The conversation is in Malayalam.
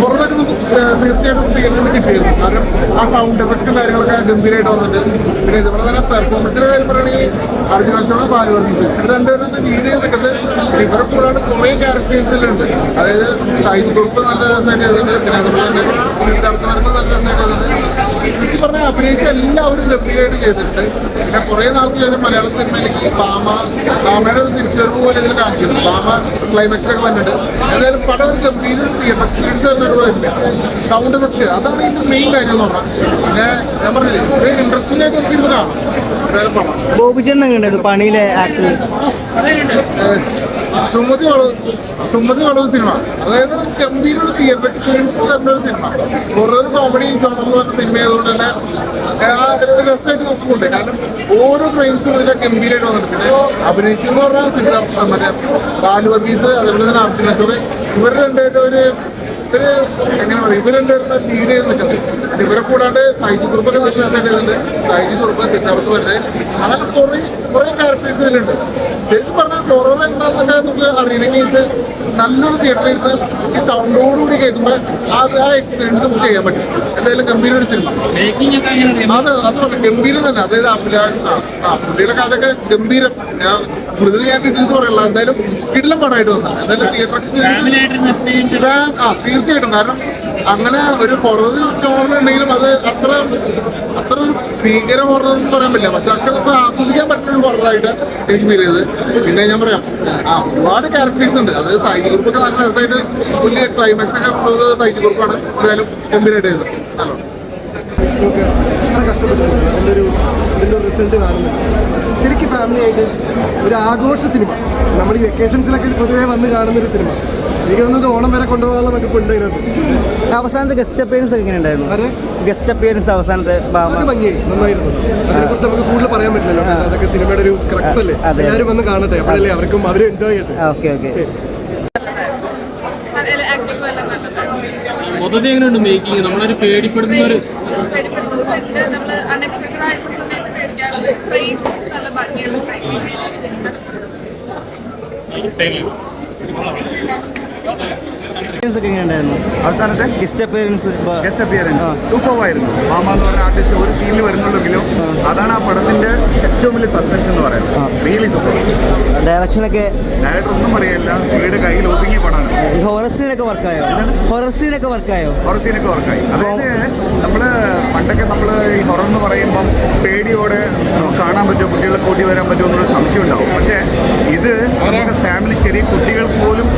പുറത്തൊക്കെ നമുക്ക് തീർച്ചയായിട്ടും തിയേറ്ററിൽ കിട്ടിയിരുന്നു. കാരണം ആ സൗണ്ട് എഫക്റ്റും കാര്യങ്ങളൊക്കെ ഗംഭീരമായിട്ട് വന്നിട്ടുണ്ട് പിന്നെ ഇതുപോലെ തന്നെ പെർഫോമൻസിന്റെ കാര്യം പറയുകയാണെങ്കിൽ അർജുനോട് വന്നിട്ട് ഇത് രണ്ടുപേരും ലീഡ് ചെയ്ത് നിൽക്കുന്നത് ഇവരെ കൂടാണ്ട് കുറേ ക്യാരക്ടേഴ്സിലുണ്ട് അതായത് സാഹിത്യ ഗ്രൂപ്പ് നല്ല രസമായിട്ട് ചെയ്തിട്ടുണ്ട്. പിന്നെ അതുപോലെ തന്നെ നല്ല രസമായിട്ട് അഭിനയിച്ച എല്ലാവരും ഗംഭീരമായിട്ട് ചെയ്തിട്ടുണ്ട്. പിന്നെ കുറെ നാൾക്ക് ശേഷം മലയാള സിനിമയിലേക്ക് ബാമ ബാമയുടെ ഒരു തിരിച്ചുവരവ് പോലെ ഇതിൽ കാണിക്കുന്നു ബാമ ക്ലൈമാക്സിലൊക്കെ വന്നിട്ട്. എന്തായാലും പടം ഒരു ഗംഭീര തിയേറ്റർ എക്സ്പീരിയൻസ് സൗണ്ട് എഫക്ട് അതാണ് ഇതിന്റെ മെയിൻ കാര്യം എന്ന് പറഞ്ഞാൽ. പിന്നെ ഞാൻ പറഞ്ഞില്ലേ ഒരു ഇൻട്രസ്റ്റിംഗ് ആയിട്ട് നമുക്ക് ഇത് കാണാം. ബോബി ചേട്ടൻ എങ്ങനെയുണ്ടായിരുന്നു പണിയിലെ ആക്ടിങ് സുമതി വളവ് വളവ് സിനിമ. അതായത് ഗംഭീര ഒരു എക്സ്പീരിയൻസ് തന്ന ഒരു സിനിമ. കുറേ കോമഡി എന്ന് പറഞ്ഞ സിനിമ ആയതുകൊണ്ട് തന്നെ രസമായിട്ട് നോക്കുന്നുണ്ട്. കാരണം ഓരോ ഫ്രെയിംസും ഇതിലെ ഗംഭീരമായിട്ട് വന്നിട്ടുണ്ട്. അഭിനയിച്ചു എന്ന് പറഞ്ഞാൽ സിദ്ധാർത്ഥ മറ്റേ ബാലു വർഗീസ് അതേപോലെ തന്നെ അർജുന ചോറ് ഇവർ രണ്ടുപേരും ഒരു ഇവർ എങ്ങനെ പറയും? ഇവർ രണ്ടുപേരും ലീഡ് ചെയ്ത് നിൽക്കുന്നത് ഇവരെ കൂടാണ്ട് സൈജി കുറുപ്പൊക്കെ നല്ല രസമായിട്ട് ചെയ്തിട്ടുണ്ട് സൈജി കുറുപ്പ് സിദ്ധാർത്ഥ വരുന്നത്. അങ്ങനെ കുറേ കുറേ ക്യാരക്ടേഴ്സ് ഇതിലുണ്ട്. ശരിക്കും പറഞ്ഞാൽ എന്താണെന്നൊക്കെ നമുക്ക് അറിയണമെങ്കിൽ ഇത് നല്ലൊരു തിയേറ്ററിൽ ഇരുന്ന് ഈ സൗണ്ടോടുകൂടി കേൾക്കുമ്പോൾ അത് ആ എക്സ്പീരിയൻസ് നമുക്ക് ചെയ്യാൻ പറ്റും. എന്തായാലും ഗംഭീര ഒരു സിനിമ അത് അത് പറഞ്ഞു ഗംഭീരം തന്നെ. അതായത് ആ, പുള്ളിയുടെ കഥയൊക്കെ ഗംഭീരം. ഞാൻ മൃദുല ഞാൻ കിട്ടിയത് പറയല്ല. എന്തായാലും കിടിലം പടമായിട്ട് വന്നു എന്തായാലും തിയേറ്റർ എക്സ്പീരിയൻസ് ആ തീർച്ചയായിട്ടും. കാരണം അങ്ങനെ ഒരു ഹൊറർ ഉണ്ടെങ്കിലും അത് അത്ര അത്ര ഭീകര ഹൊറർ എന്ന് പറയാൻ പറ്റില്ല. പക്ഷെ അതൊക്കെ നമുക്ക് ആസ്വദിക്കാൻ പറ്റുന്ന ഹൊററായിട്ട് എനിക്ക് ഫീൽ ചെയ്തത്. പിന്നെ ഞാൻ പറയാം ആ ഒരുപാട് ക്യാരക്ടേഴ്സ് ഉണ്ട്. അത് തൈജ് ഗ്രൂപ്പൊക്കെ നല്ല രസമായിട്ട് വലിയ ക്ലൈമാക്സ് ഒക്കെ ഉള്ളത് തൈജ് ഗ്രൂപ്പാണ് എന്തായാലും ഗംഭീരമായിട്ട് ചെയ്തത് നല്ലോണം ഇതിന്റെ റിസൾട്ട് കാണുന്നത്. ശരിക്കും ഫാമിലി ആയിട്ട് ഒരു ആഘോഷ സിനിമ നമ്മൾ ഈ വെക്കേഷൻസിലൊക്കെ പൊതുവേ വന്ന് കാണുന്നൊരു സിനിമ എനിക്ക് തോന്നുന്നത് ഓണം വരെ കൊണ്ടുപോകാനുള്ള നമുക്ക് ഉണ്ട് ഇതിനകത്ത്. അവസാനത്തെ ഗസ്റ്റ് അപ്പിയറൻസ് ഒക്കെ എങ്ങനെ ഉണ്ടായിരുന്നു? ഗസ്റ്റ് അപ്പിയറൻസ് അവസാനത്തെ ഭംഗിയായി നന്നായിരുന്നു. അതിനെക്കുറിച്ച് നമുക്ക് കൂടുതൽ പറയാൻ പറ്റില്ലല്ലോ. അതൊക്കെ സിനിമയുടെ ഒരു ക്രക്സ് അല്ലേ? അതെ. എല്ലാവരും വന്ന് കാണട്ടെ. അപ്പോഴല്ലേ അവർക്കും അവരും എൻജോയ് ചെയ്യട്ടെ. ഓക്കെ ഓക്കെ മൊത്തത്തിൽ എങ്ങനെയുണ്ട് മേക്കിംഗ് നമ്മളൊരു പേടിപ്പെടുന്ന ഒരു നല്ല ഭംഗിയുള്ള അവസാനത്തെ ഗസ്റ്റ് അപ്പിയറൻസ് ഗസ്റ്റ് അപ്പിയറൻസ് സൂപ്പർവായിരുന്നു മാമ എന്ന് പറഞ്ഞ ആർട്ടിസ്റ്റ് ഒരു സീനിൽ വരുന്നുള്ളെങ്കിലും അതാണ് ആ പടത്തിന്റെ ഏറ്റവും വലിയ സസ്പെൻസ് എന്ന് പറയുന്നത്. റിയലി സൂപ്പർ ഡയറക്ഷനൊക്കെ ഡയറക്ടർ ഒന്നും പറയില്ല. പുള്ളിയുടെ കയ്യിൽ ഒതുങ്ങി പടാണ്. ഹൊറർ സീനൊക്കെ വർക്കായോ ഹൊറർ സീനൊക്കെ വർക്കായോ ഹൊറർ സീനൊക്കെ വർക്കായി അതായത് നമ്മൾ പണ്ടൊക്കെ നമ്മൾ ഈ ഹൊറർ എന്ന് പറയുമ്പം പേടിയോടെ കാണാൻ പറ്റുമോ കുട്ടികളെ കൂട്ടി വരാൻ പറ്റുമോ എന്നൊരു സംശയം ഉണ്ടാവും. പക്ഷേ ഇത് നമ്മുടെ ഫാമിലി ചെറിയ കുട്ടികൾക്ക് പോലും